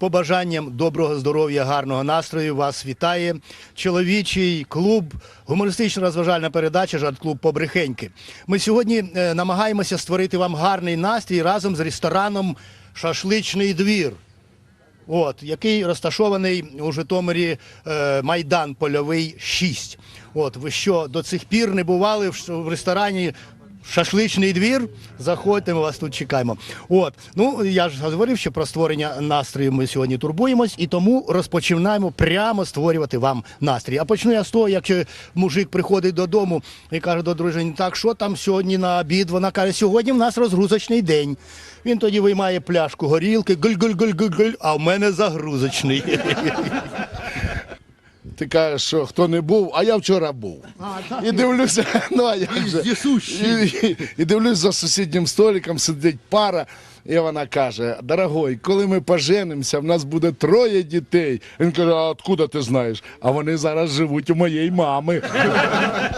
побажанням доброго здоров'я, гарного настрою вас вітає чоловічий клуб, гумористично розважальна передача Жарт-клуб Побрехеньки. Ми сьогодні е, намагаємося створити вам гарний настрій разом з рестораном Шашличний двір. От, який розташований у Житомирі е, Майдан Польовий 6. От, ви що, до цих пір не бували в, в ресторані Шашличний двір? Заходьте, ми вас тут чекаємо. От, ну я ж говорив, що про створення настрою ми сьогодні турбуємось, і тому розпочинаємо прямо створювати вам настрій. А почну я з того, як е, мужик приходить додому і каже до дружини, так, що там сьогодні на обід? Вона каже, сьогодні в нас розгрузочний день. Він тоді виймає пляшку горілки, гуль-гуль-гуль-гуль-гуль, а в мене загрузочний. Ти кажеш, що хто не був, а я вчора був. І дивлюся, ну а я вже, І, і, і дивлюсь за сусіднім столиком, сидить пара. І вона каже: дорогой, коли ми поженимося, в нас буде троє дітей. Він каже, а откуда ти знаєш? А вони зараз живуть у моєї мами.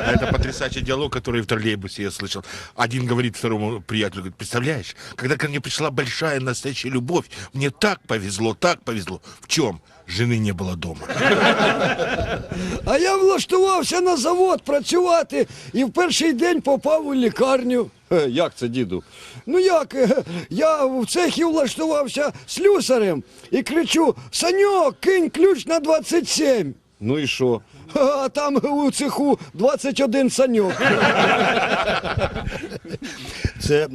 А Это потрясающий диалог, который в троллейбусе я слышал. Один говорит второму приятелю, говорит, представляешь, когда ко мне пришла большая настоящая любовь, мне так повезло, так повезло. В чем? Жены не было дома. А я влаштувався на завод працювати і в перший день попав у лікарню. Як це, діду? Ну як? е, Я в цехі влаштувався слюсарем і кричу: Саньок, кинь ключ на 27. Ну і що? А там у цеху 21 саньок. Це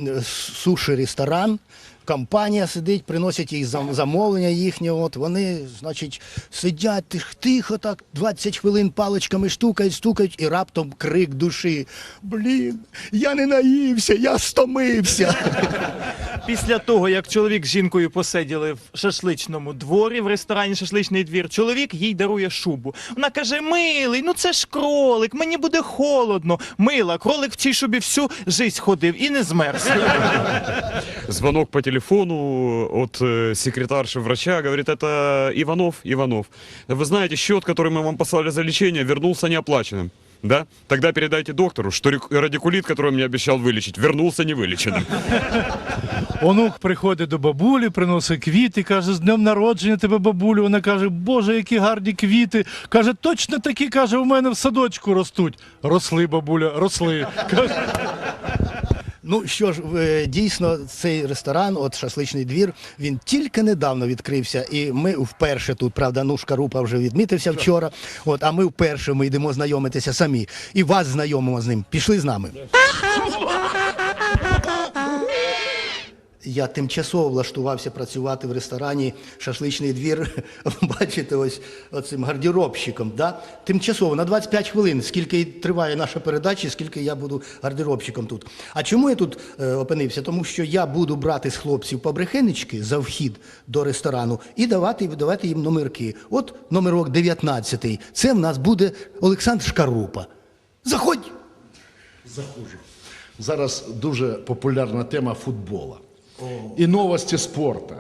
суші ресторан. Компанія сидить, приносять їй замовлення їхнє. От вони, значить, сидять тих- тихо, так 20 хвилин паличками штукають, стукають, і раптом крик душі. Блін, я не наївся, я стомився. Після того, як чоловік з жінкою посиділи в шашличному дворі в ресторані Шашличний двір, чоловік їй дарує шубу. Вона каже: Милий, ну це ж кролик, мені буде холодно. Мила, кролик в цій шубі всю жизнь ходив і не змерз. Звонок по телефону от э, секретарши врача, говорит, это Иванов, Иванов. Вы знаете, счет, который мы вам послали за лечение, вернулся неоплаченным. Да? Тогда передайте доктору, что рек- радикулит, который он мне обещал вылечить, вернулся невылеченным. Онук приходить до бабулі, приносить квіти, каже, з днем народження тебе бабулю. Вона каже, Боже, які гарні квіти. Каже, точно такі, каже, у мене в садочку ростуть. Росли, бабуля, росли. Каже, Ну що ж, е, дійсно, цей ресторан, от шасличний двір, він тільки недавно відкрився, і ми вперше тут, правда, ну Шкарупа вже відмітився вчора. От, а ми вперше ми йдемо знайомитися самі. І вас знайомимо з ним. Пішли з нами. Я тимчасово влаштувався працювати в ресторані Шашличний двір. Бачите, ось оцим гардеробщиком. Да? Тимчасово на 25 хвилин, скільки триває наша передача, скільки я буду гардеробщиком тут. А чому я тут е, опинився? Тому що я буду брати з хлопців побрехенечки за вхід до ресторану і давати, давати їм номерки. От номерок 19. Це в нас буде Олександр Шкарупа. Заходь! Зараз дуже популярна тема футбола. І новості спорту.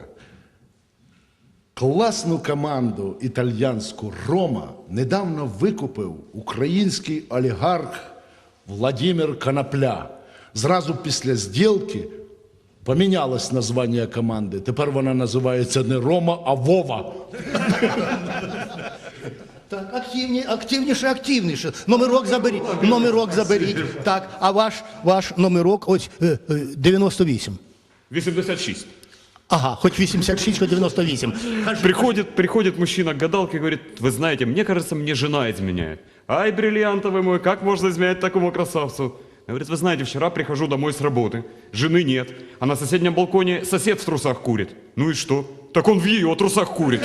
Класну команду італьянську Рома недавно викупив український олігарх Владимир Конопля. Зразу після зділки помінялось названня команди. Тепер вона називається не Рома, а Вова. Так, активні, активніше, активніше. Номерок заберіть. Номерок заберіть. Так, а ваш, ваш номерок ось е, е, 98. 86. Ага, хоч 86, хоч 98. Приходит, приходит мужчина к гадалке и говорит, вы знаете, мне кажется, мне жена изменяет. Ай, бриллиантовый мой, как можно изменять такому красавцу? Говорит, вы знаете, вчера прихожу домой с работы, жены нет, а на соседнем балконе сосед в трусах курит. Ну и что? Так он в ее трусах курит.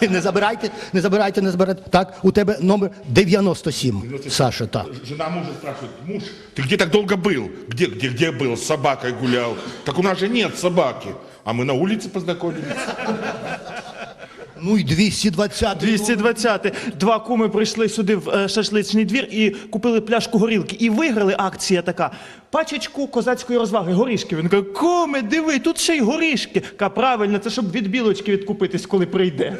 Не забирайте, не забирайте, не забирайте. Так, у тебе номер 97, Саша, так. Жена мужа спрашивает, муж, ты где так долго был? Где, где, где был? С собакой гулял. Так у нас же нет собаки. А мы на улице познакомились. Ну і 220. 220. Два куми прийшли сюди в е, шашличний двір і купили пляшку горілки. І виграли акція така. Пачечку козацької розваги, горішки. Він каже, куми, диви, тут ще й горішки. Ка правильно, це щоб від білочки відкупитись, коли прийде.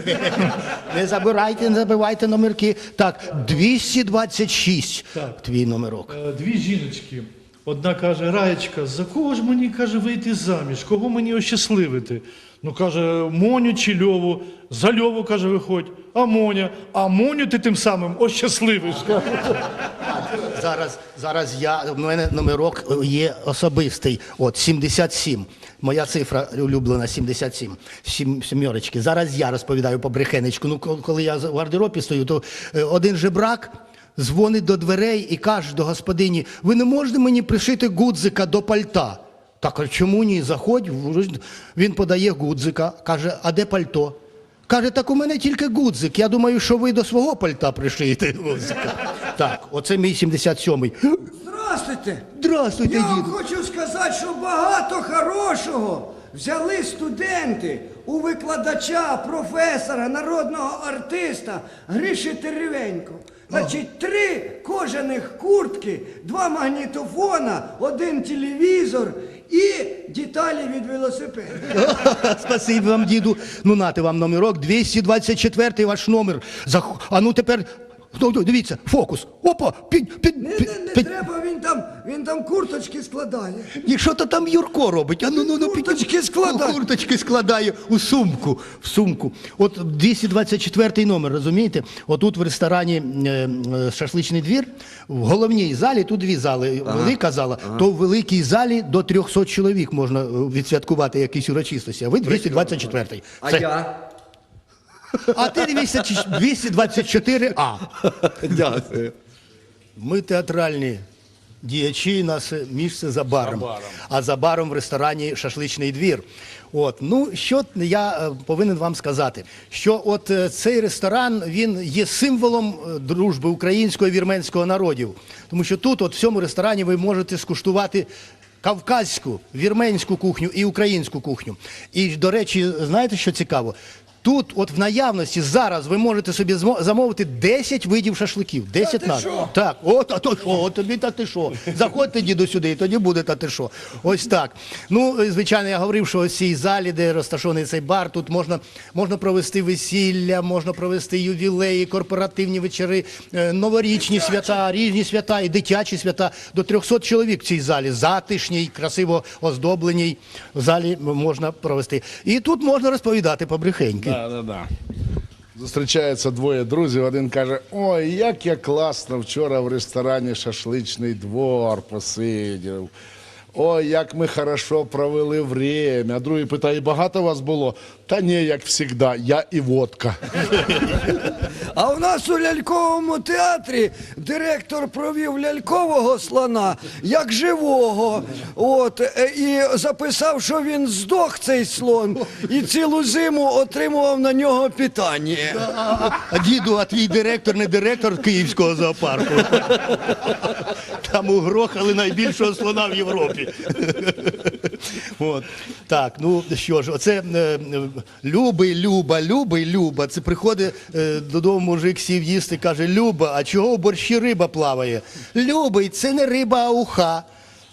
Не забирайте, не забивайте номерки. Так, 226. Так. Твій номерок. «Е, Дві жіночки. Одна каже, Раєчка, за кого ж мені каже вийти заміж? Кого мені ощасливити? Ну каже, Моню чи Льову. За Льову каже, виходь, а Моня. А Моню ти тим самим ощасливиш. Зараз, зараз я, в мене номерок є особистий. От 77. Моя цифра улюблена 77. Сім, сімерочки. Зараз я розповідаю по брехенечку. Ну, коли я в гардеробі стою, то е, один жебрак дзвонить до дверей і каже до господині: ви не можете мені пришити гудзика до пальта? Так, а чому ні? Заходь. Він подає гудзика, каже, а де пальто? Каже, так у мене тільки гудзик. Я думаю, що ви до свого пальта пришиєте гудзика. Так, оце мій 77-й. Здравствуйте! Здравствуйте, Я вам діду. хочу сказати, що багато хорошого взяли студенти у викладача, професора, народного артиста Гриші Теревенько. Значить, три кожаних куртки, два магнітофона, один телевізор і деталі від велосипеда. Спасибі вам, діду. Ну, нате вам номерок, 224 ваш номер. Зах... А ну тепер, дивіться, фокус. Опа, під, під, Не, під, не, не під. треба, він там, він там курточки складає. І що то там Юрко робить? А ну, ну, ну, під- Курточки складає. Курточки складає у сумку. В сумку. От 224 номер, розумієте? Отут в ресторані е, е, шашличний двір, в головній залі, тут дві зали, велика зала, то в великій залі до 300 чоловік можна е, відсвяткувати якісь урочистості. А ви 224. А я? А ти 224А. Дякую. Ми театральні діячі, наше місце за баром. А за баром в ресторані шашличний двір. От, ну що я е, повинен вам сказати, що от е, цей ресторан він є символом е, дружби українського і вірменського народів. Тому що тут, от в цьому ресторані, ви можете скуштувати кавказьку, вірменську кухню і українську кухню. І, до речі, знаєте, що цікаво? Тут, от в наявності, зараз ви можете собі замовити 10 видів шашликів. 10 ти на що? так, от, а то що, от тобі та ти що. Заходьте, діду, сюди, і тоді буде та ти що. Ось так. Ну, звичайно, я говорив, що ось цій залі, де розташований цей бар, тут можна, можна провести весілля, можна провести ювілеї, корпоративні вечори, е, новорічні свята, різні свята і дитячі свята. До 300 чоловік в цій залі, затишній, красиво оздобленій залі можна провести. І тут можна розповідати побрехеньки. Да, да. Зустрічаються двоє друзів. Один каже: Ой, як я класно вчора в ресторані шашличний двор посидів. Ой, як ми хорошо провели время. А другий питає, багато вас було? Та ні, як завжди, я і водка. А в нас у ляльковому театрі директор провів лялькового слона як живого. От, е, і записав, що він здох цей слон, і цілу зиму отримував на нього питання. А, а діду, а твій директор не директор Київського зоопарку. Там угрохали найбільшого слона в Європі. От. Так, ну що ж, оце е, е, любий, Люба, любий, Люба. Це приходить е, додому мужик сів їсти, каже: Люба, а чого в борщі риба плаває? Любий, це не риба, а уха.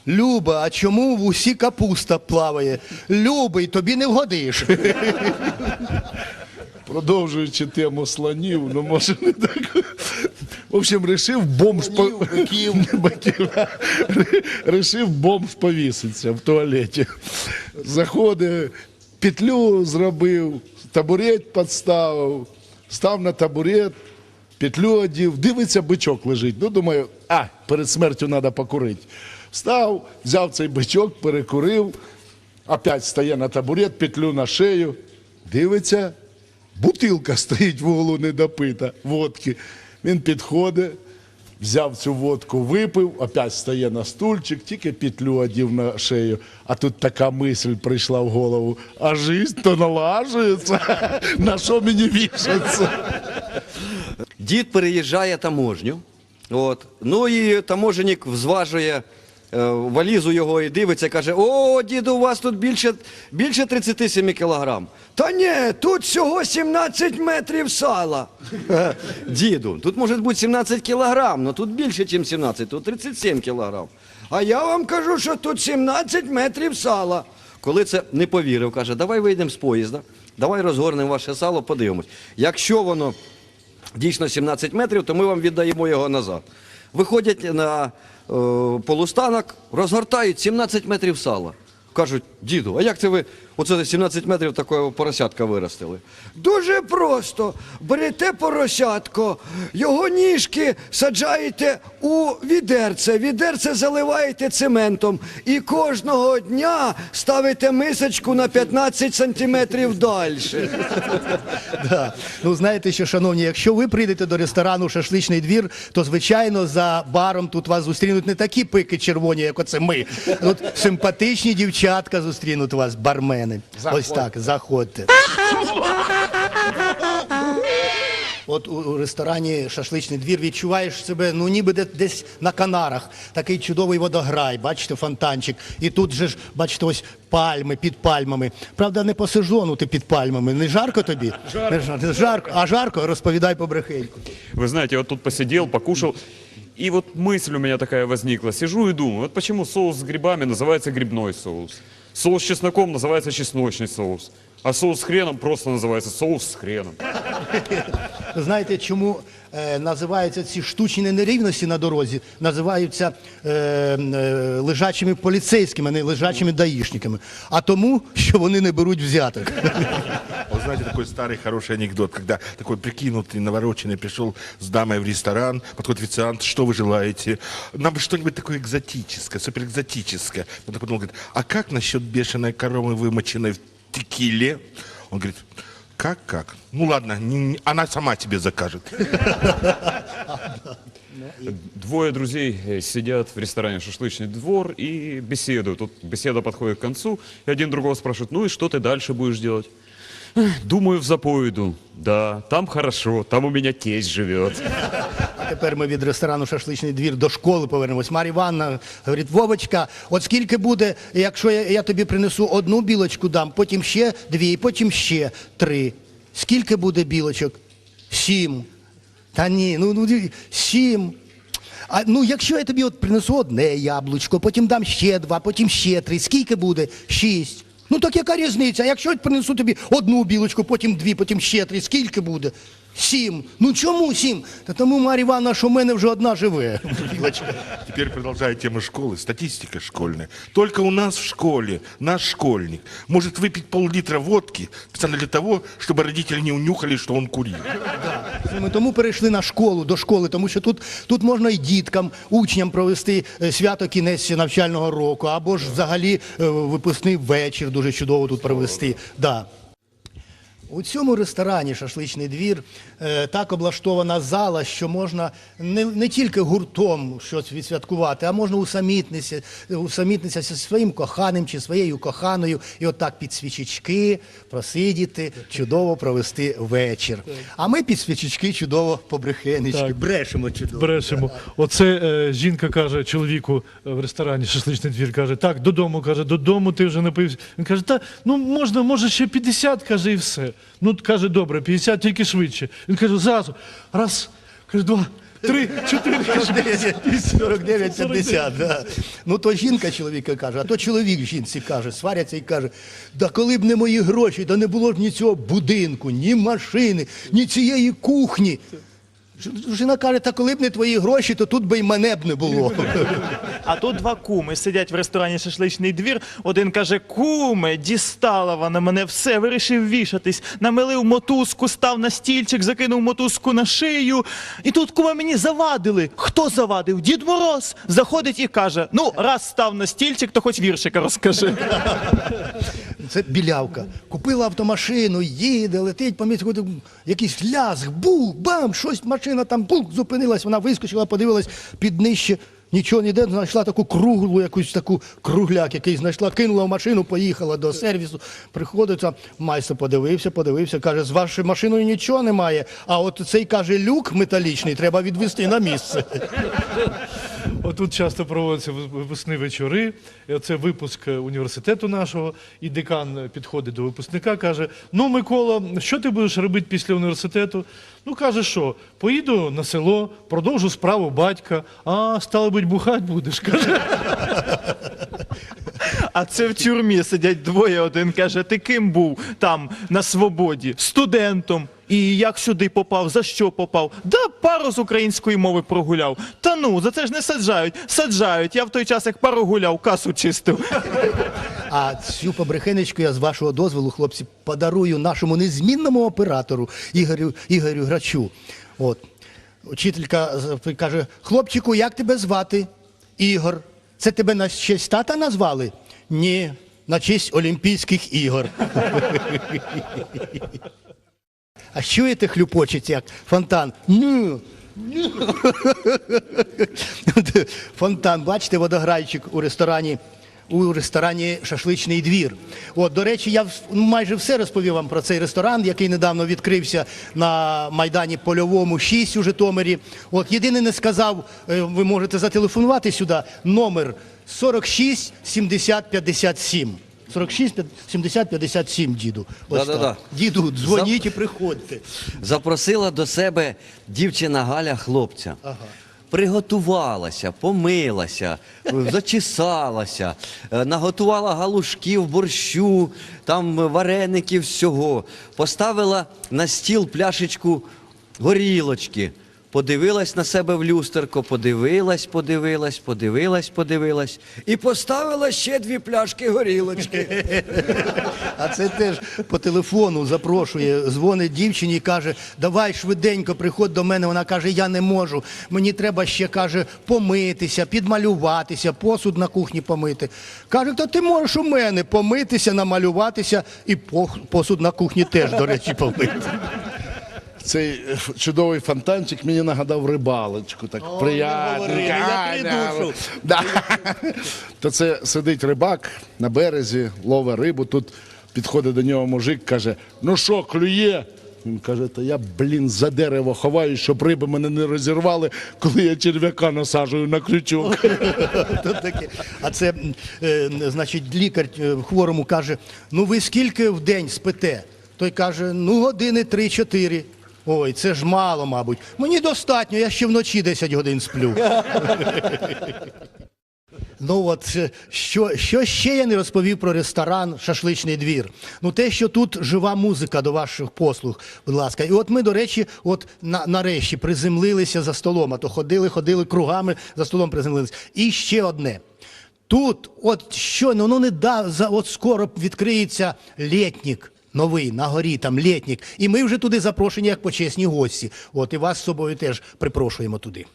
Люба, а чому в усі капуста плаває? Любий, тобі не вгодиш. Продовжуючи тему слонів, ну може не так. В общем, рішив бомж по... Биків. Бомж повіситися в туалеті. Заходить, петлю зробив, табурет підставив, став на табурет, петлю одів, дивиться, бичок лежить. Ну, думаю, а, перед смертю треба покурити. Встав, взяв цей бичок, перекурив, опять стає на табурет, петлю на шею, дивиться, бутилка стоїть в углу недопита водки. Він підходить, взяв цю водку, випив, опять стає на стульчик, тільки петлю одів на шею. А тут така мисль прийшла в голову. А життя налажується. На що мені вішаться? Дід переїжджає таможню. От. Ну і таможенник взважує валізу його і дивиться, каже: О, діду, у вас тут більше, більше 37 кілограм. Та ні, тут всього 17 метрів сала. Діду, тут може бути 17 кілограм, але тут більше, ніж 17, тут 37 кілограм. А я вам кажу, що тут 17 метрів сала. Коли це не повірив, каже, давай вийдемо з поїзда, давай розгорнемо ваше сало, подивимось. Якщо воно дійсно 17 метрів, то ми вам віддаємо його назад. Виходять на е, полустанок, розгортають 17 метрів сала. Кажуть, діду, а як це ви оце 17 метрів такого поросятка виростили? Дуже просто. Берете поросятко, його ніжки саджаєте у відерце, відерце заливаєте цементом і кожного дня ставите мисочку на 15 сантиметрів далі. Да. Ну знаєте що, шановні, якщо ви прийдете до ресторану Шашличний двір, то звичайно за баром тут вас зустрінуть не такі пики червоні, як оце ми. Тут симпатичні дівчатка зустрінуть вас, бармени. Ось так, заходьте. От у, у ресторані Шашличний двір відчуваєш себе, ну ніби де- десь на Канарах. Такий чудовий водограй, бачите, фонтанчик. І тут же ж, бачите, ось пальми під пальмами. Правда, не по сезону ти під пальмами. Не жарко тобі? Не жарко. жарко. А жарко, розповідай побрехеньку. Вы знаете, я вот тут посидел, покушал, и вот мысль у меня такая возникла. Сижу и думаю, вот почему соус с грибами называется грибной соус, соус с чесноком называется чесночный соус, а соус с хреном просто называется соус с хреном. Ви знаєте, чому е, називаються ці штучні нерівності на дорозі, називаються е, е, лежачими поліцейськими, а не лежачими даїшниками. А тому, що вони не беруть взяток. Вот знаете, такой старый хороший анекдот, когда такой прикинутый, навороченный пришел с дамой в ресторан, подходит официант, что вы желаете? Нам бы что-нибудь такое экзотическое, суперэкзотическое. Он так подумал, говорит, а как насчет бешеной коровы, вымоченной в текиле? Он говорит, как, как? Ну ладно, не- не- она сама тебе закажет. Двое друзей э, сидят в ресторане «Шашлычный двор» и беседуют. Тут беседа подходит к концу, и один другого спрашивает, ну и что ты дальше будешь делать? «Эх, Думаю, в запой иду. Да, там хорошо, там у меня тесть живет. Тепер ми від ресторану Шашличний двір до школи повернемось. Мар'я Івановна говорить, Вовочка, от скільки буде, якщо я, я тобі принесу одну білочку дам, потім ще дві, потім ще три. Скільки буде білочок? Сім. Та ні, ну, ну сім. А ну, якщо я тобі от принесу одне яблучко, потім дам ще два, потім ще три. Скільки буде? Шість. Ну так яка різниця? Якщо принесу тобі одну білочку, потім дві, потім ще три, скільки буде? Сім. Ну чому сім? Та тому, Мар'я Івановна, що в мене вже одна живе. Білочка. Теперь продолжая тему школы, статистика школьная. Только у нас в школе наш школьник может выпить пол-литра водки специально для того, чтобы родители не унюхали, что он курил. Ми тому перейшли на школу, до школи, тому що тут, тут можна і діткам, учням провести е, свято кінець навчального року, або ж взагалі е, випускний вечір дуже чудово тут провести. Да. У цьому ресторані Шашличний двір е, так облаштована зала, що можна не, не тільки гуртом щось відсвяткувати, а можна усамітнитися, усамітнитися зі своїм коханим чи своєю коханою, і отак під свічечки просидіти, чудово провести вечір. А ми під свічечки чудово побрехенечки, Так. брешемо чудово. Брешемо. Оце е, жінка каже чоловіку в ресторані шашличний двір, каже, так, додому, каже, додому ти вже напився. Він каже, та ну можна, може ще 50, каже, і все. Ну, каже, добре, 50, тільки швидше. Він каже, зразу, раз, каже, два, три, чотири. каже, 49, 50, да. Ну то жінка чоловіка каже, а то чоловік жінці каже, сваряться і каже, да коли б не мої гроші, да не було б ні цього будинку, ні машини, ні цієї кухні. Жена каже, та коли б не твої гроші, то тут би й мене б не було. А тут два куми сидять в ресторані Шашличний двір. Один каже: Куме, дістала вона мене все, вирішив вішатись. Намилив мотузку, став на стільчик, закинув мотузку на шию. І тут куме мені завадили. Хто завадив? Дід Мороз заходить і каже: Ну, раз став на стільчик, то хоч віршика розкажи. Це білявка. Купила автомашину, їде, летить по місту, якийсь ляск, бух, бам, щось машина там бух, зупинилась, вона вискочила, подивилась під нижче. Нічого ніде, знайшла таку круглу, якусь таку кругляк, який знайшла, кинула в машину, поїхала до сервісу. Приходить, майстер подивився, подивився, каже, з вашою машиною нічого немає. А от цей каже, люк металічний треба відвести на місце. Отут часто проводяться випускні вечори. Це випуск університету нашого. І декан підходить до випускника, каже: Ну, Микола, що ти будеш робити після університету? Ну, каже, що поїду на село, продовжу справу батька, а стало бить, бухать будеш. каже. А це в тюрмі сидять двоє. Один каже: Ти ким був там на свободі? Студентом. І як сюди попав, за що попав? Да пару з української мови прогуляв. Та ну, за це ж не саджають. Саджають. Я в той час, як пару гуляв, касу чистив. А цю побрехенечку я з вашого дозволу, хлопці, подарую нашому незмінному оператору Ігорю, Ігорю Грачу. От. Учителька каже: хлопчику, як тебе звати? Ігор. Це тебе на честь тата назвали? Ні, на честь Олімпійських ігор. А чуєте, хлюпочить як фонтан? Фонтан, бачите, водограйчик у ресторані. У ресторані Шашличний двір. От, до речі, я ну, майже все розповів вам про цей ресторан, який недавно відкрився на Майдані Польовому 6 у Житомирі. От єдине не сказав, е, ви можете зателефонувати сюди, номер 46 70 57. 46 70 57, діду. Ось Да-да-да. так. Діду, дзвоніть і приходьте. Запросила до себе дівчина Галя хлопця. Приготувалася, помилася, зачесалася, е, наготувала галушків, борщу, там е, вареників всього. Поставила на стіл пляшечку горілочки. Подивилась на себе в люстерко, подивилась, подивилась, подивилась, подивилась. І поставила ще дві пляшки горілочки. А це теж по телефону запрошує, дзвонить дівчині і каже: Давай швиденько приходь до мене. Вона каже: Я не можу. Мені треба ще каже помитися, підмалюватися, посуд на кухні помити. Каже, то ти можеш у мене помитися, намалюватися і посуд на кухні теж, до речі, помити. Цей е, чудовий фонтанчик мені нагадав рибалочку. Так приятно. говорили, я придушу. Да. То це сидить рибак на березі, ловить рибу. Тут підходить до нього мужик, каже: ну що, клює? Він каже, та я, блін, за дерево ховаю, щоб риби мене не розірвали, коли я черв'яка насаджую на крючок. А це, е, значить, лікар е, хворому каже: ну ви скільки в день спите? Той каже, ну години 3-4. Ой, це ж мало, мабуть. Мені достатньо, я ще вночі 10 годин сплю. Ну от е, що, що ще я не розповів про ресторан Шашличний двір. Ну те, що тут жива музика до ваших послуг, будь ласка. І от ми, до речі, от на, нарешті приземлилися за столом, а то ходили, ходили кругами за столом приземлилися. І ще одне. Тут, от що, ну, ну не да, за, от скоро відкриється літнік новий на горі, там літнік. І ми вже туди запрошені як почесні гості. От і вас з собою теж припрошуємо туди.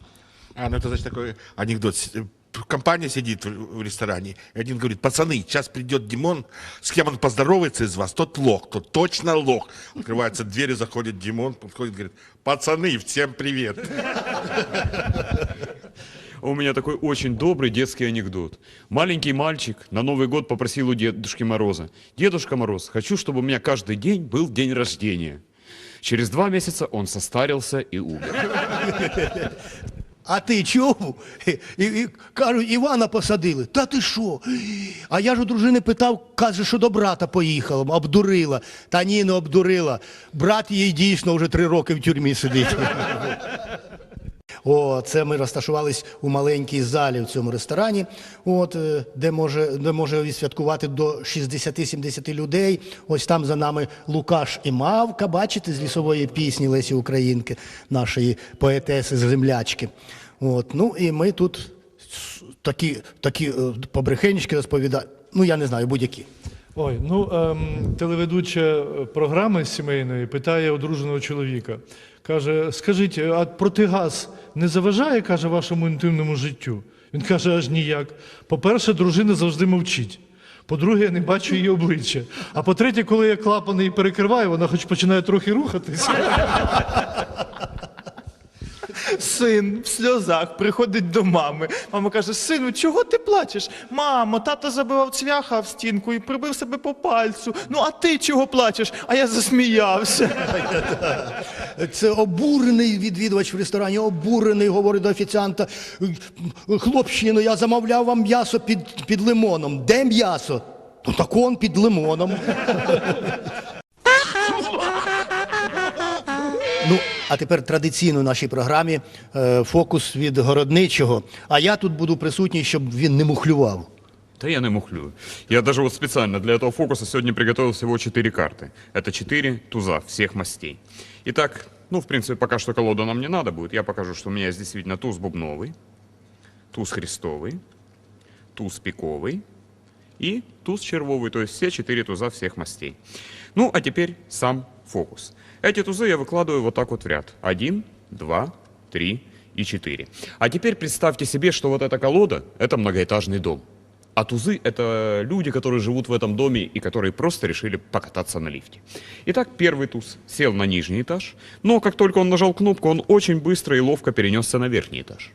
А, ну это значит такой анекдот. С- э, Компания сидит в в ресторане, и один говорит, пацаны, сейчас придет Димон, с кем он поздоровается из вас, тот лох, тот точно лох. Открываются двери, заходит Димон, подходит, говорит, пацаны, всем привет. У меня такой очень добрый детский анекдот. Маленький мальчик на Новый год попросил у Дедушки Мороза. Дедушка Мороз, хочу, чтобы у меня каждый день был день рождения. Через два месяца он состарился и умер. А ти чув? І, і, кажуть, Івана посадили. Та ти що? А я ж у дружини питав, каже, що до брата поїхала, обдурила. Та ні, не обдурила. Брат їй дійсно вже три роки в тюрмі сидить. Це ми розташувались у маленькій залі в цьому ресторані, от, е, де може, де може відсвяткувати до 60-70 людей. Ось там за нами Лукаш і Мавка, бачите, з лісової пісні Лесі Українки, нашої поетеси з землячки. От, ну і ми тут такі, такі е, побрехенечки розповідаємо. Ну, я не знаю, будь-які. Ой, ну ем, телеведуча е, програми сімейної питає одруженого чоловіка. Каже: скажіть, а протигаз не заважає, каже, вашому інтимному життю? Він каже, аж ніяк. По-перше, дружина завжди мовчить. По-друге, я не бачу її обличчя. А по-третє, коли я клапани її перекриваю, вона хоч починає трохи рухатися. Син в сльозах приходить до мами. Мама каже: Сину, чого ти плачеш? Мамо, тато забивав цвяха в стінку і прибив себе по пальцю. Ну а ти чого плачеш? А я засміявся. Це обурений відвідувач в ресторані, обурений, говорить до офіціанта. Хлопчино, я замовляв вам м'ясо під, під лимоном. Де м'ясо? Ну так он під лимоном. Ну, а тепер традиційно в нашій програмі е, фокус від городничого. А я тут буду присутній, щоб він не мухлював. Да я не мухлюю. Я даже вот специально для этого фокуса сегодня приготовил всего четыре карты. Это четыре туза всех мастей. Итак, ну, в принципе, пока что колода нам не надо будет. Я покажу, что у меня есть действительно туз бубновый, туз христовый, туз пиковый и туз червовый, то есть все четыре туза всех мастей. Ну, а теперь сам фокус. Эти тузы я выкладываю вот так вот в ряд. Один, два, три и четыре. А теперь представьте себе, что вот эта колода – это многоэтажный дом. А тузы – это люди, которые живут в этом доме и которые просто решили покататься на лифте. Итак, первый туз сел на нижний этаж, но как только он нажал кнопку, он очень быстро и ловко перенесся на верхний этаж.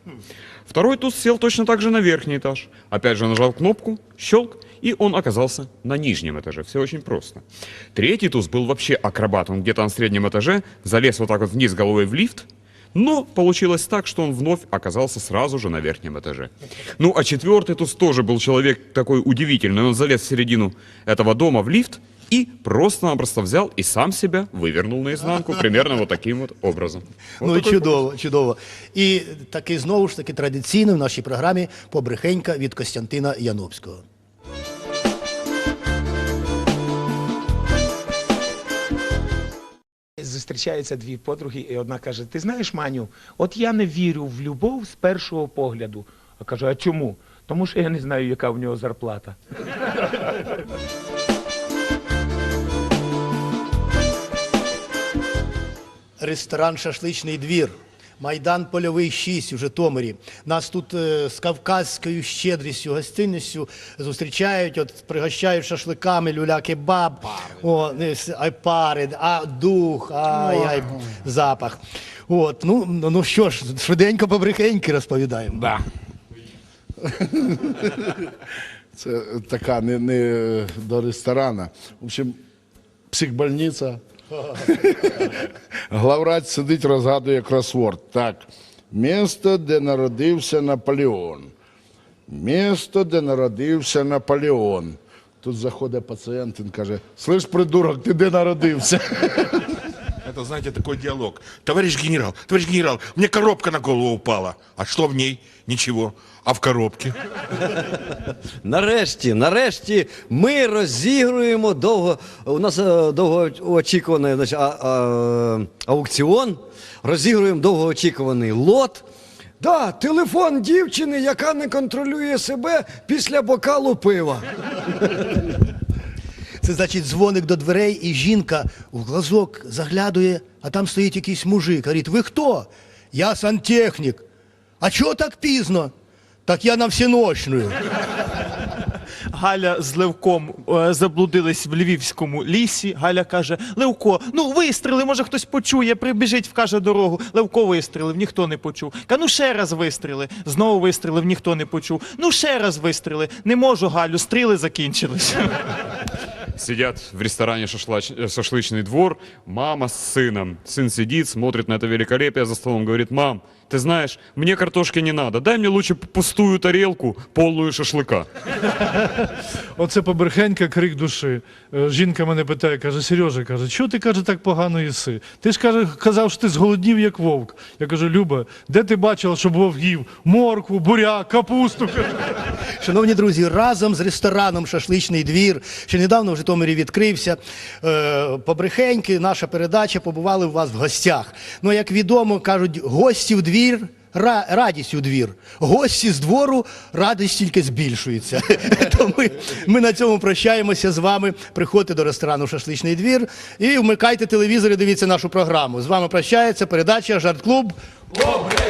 Второй туз сел точно так же на верхний этаж. Опять же нажал кнопку, щелк, и он оказался на нижнем этаже. Все очень просто. Третий туз был вообще акробат. Он где-то на среднем этаже залез вот так вот вниз головой в лифт, но получилось так, что он вновь оказался сразу же на верхнем этаже. Ну, а четвертый туз тоже был человек такой удивительный. Он залез в середину этого дома в лифт и просто-напросто взял и сам себя вывернул наизнанку примерно вот таким вот образом. Вот ну і такой чудово, чудово. І такий знову ж таки традиційно в нашій програмі побрехенька від Костянтина Яновського. Зустрічаються дві подруги, і одна каже: Ти знаєш, Маню, от я не вірю в любов з першого погляду. А каже, а чому? Тому що я не знаю, яка в нього зарплата. Ресторан Шашличний двір. Майдан Польовий 6 у Житомирі. Нас тут е, з кавказькою щедрістю, гостинністю зустрічають, от пригощають шашликами, люля-кебаб, о, не, с- ай, пари, а дух, ай, ай, запах. От, ну, ну ну що ж, швиденько побрехеньки розповідаємо. Да. Це така не, не до ресторана. В общем, психбольниця. Главврач сидить, розгадує кросворд. Так. Місто, де народився Наполеон. Місто, де народився Наполеон. Тут заходить пацієнт, він каже: Слиш, придурок, ти де народився? Это, знаете, такой диалог. Товарищ генерал, товарищ генерал, мне коробка на голову упала. А что в ней? Ничего. А в коробке? Нарешті, нарешті ми розігруємо довго. У нас е, довгоочікуваний значить, а, а, аукціон. Розігруємо довгоочікуваний лот. Да, телефон дівчини, яка не контролює себе після бокалу пива. Це значить дзвоник до дверей, і жінка в глазок заглядує, а там стоїть якийсь мужик. Говорить, ви хто? Я сантехнік. А чого так пізно? Так я на всеночную. Галя з Левком е, заблудились в львівському лісі. Галя каже: Левко, ну вистріли, може хтось почує, прибіжить, вкаже дорогу. Левко вистрілив, ніхто не почув. Ка ну ще раз вистріли. Знову вистрілив, ніхто не почув. Ну ще раз вистріли. Не можу, Галю, стріли закінчились. Сидят в ресторане шашлач- э, «Шашлычный двор», мама с сыном. Сын сидит, смотрит на это великолепие за столом, говорит, мам, ты знаешь, мне картошки не надо, дай мне лучше пустую тарелку, полную шашлыка. Оце побрехенька, крик душі. Е, Жінка мене питає, каже, Сережа, каже, чого ти каже, так погано їси? Ти ж каже, казав, що ти зголоднів, як вовк. Я кажу, Люба, де ти бачила, щоб вовк їв моркву, буряк, капусту? Шановні друзі, разом з рестораном Шашличний двір, що недавно в Житомирі відкрився. Е, Побрехеньки, наша передача побували у вас в гостях. Ну, як відомо, кажуть, гості в двір. ра- Радість у двір. Гості з двору, радість тільки збільшується. Тому ми, на цьому прощаємося з вами. Приходьте до ресторану Шашличний двір і вмикайте телевізор і дивіться нашу програму. З вами прощається передача Жарт-клуб. Побрехеньки,